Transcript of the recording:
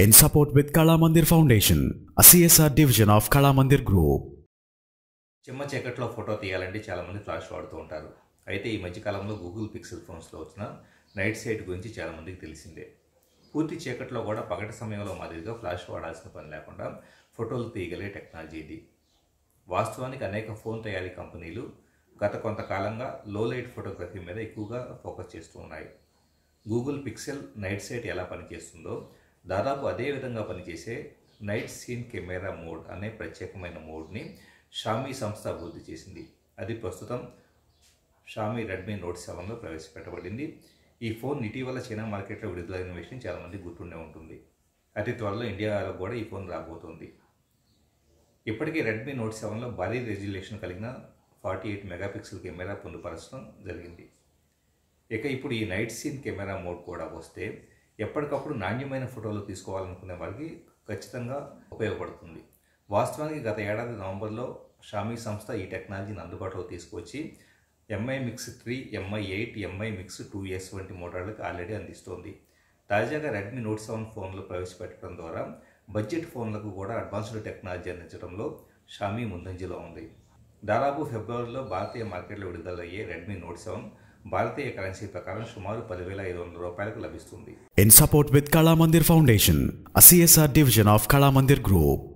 in support with Kala Mandir Foundation, a CSR division of Kala Mandir Group. చిమ్మ చీకట్లో photo తీయాలంటే చాలామంది flash వాడుతూ ఉంటారు. అయితే ఈ మధ్యకాలంలో గూగుల్ పిక్సెల్ ఫోన్స్లో వచ్చిన నైట్ సైట్ గురించి చాలామందికి తెలిసిందే. పూర్తి చీకట్లో కూడా పగటి సమయంలో మాదిరిగా ఫ్లాష్ వాడాల్సిన పని లేకుండా ఫోటోలు తీయగలిగే టెక్నాలజీ ఇది. వాస్తవానికి అనేక ఫోన్ తయారీ కంపెనీలు గత కొంతకాలంగా లో లైట్ ఫోటోగ్రఫీ మీద ఎక్కువగా ఫోకస్ చేస్తూ ఉన్నాయి. గూగుల్ పిక్సెల్ నైట్ సైట్ ఎలా పనిచేస్తుందో దాదాపు అదే విధంగా పనిచేసే నైట్ సీన్ కెమెరా మోడ్ అనే ప్రత్యేకమైన మోడ్ని షామీ సంస్థ అభివృద్ధి చేసింది. అది ప్రస్తుతం షామీ రెడ్మీ నోట్ సెవెన్లో ప్రవేశపెట్టబడింది. ఈ ఫోన్ ఇటీవల చైనా మార్కెట్లో విడుదలైన విషయం చాలామంది గుర్తుండే ఉంటుంది. అతి త్వరలో ఇండియాలో కూడా ఈ ఫోన్ రాబోతోంది. ఇప్పటికీ రెడ్మీ నోట్ సెవెన్లో భారీ రెజ్యులేషన్ కలిగిన ఫార్టీ ఎయిట్ మెగాపిక్సెల్ కెమెరా పొందుపరచడం జరిగింది. ఇక ఇప్పుడు ఈ నైట్ సీన్ కెమెరా మోడ్ కూడా వస్తే ఎప్పటికప్పుడు నాణ్యమైన ఫోటోలు తీసుకోవాలనుకునే వారికి ఖచ్చితంగా ఉపయోగపడుతుంది. వాస్తవానికి గత ఏడాది నవంబర్లో షామీ సంస్థ ఈ టెక్నాలజీని అందుబాటులో తీసుకొచ్చి Mi Mix three Mi eight Mi Mix two S వంటి మోటార్లకు ఆల్రెడీ అందిస్తోంది. తాజాగా రెడ్మీ నోట్ సెవెన్ ఫోన్లు ప్రవేశపెట్టడం ద్వారా బడ్జెట్ ఫోన్లకు కూడా అడ్వాన్స్డ్ టెక్నాలజీ అందించడంలో షామీ ముందంజలో ఉంది. దాదాపు ఫిబ్రవరిలో భారతీయ మార్కెట్లో విడుదలయ్యే రెడ్మీ నోట్ సెవెన్ భారతీయ కరెన్సీ ప్రకారం సుమారు పదివేల ఐదు వందల రూపాయలకు లభిస్తుంది. In support with Kalamandir foundation a CSR division of Kalamandir group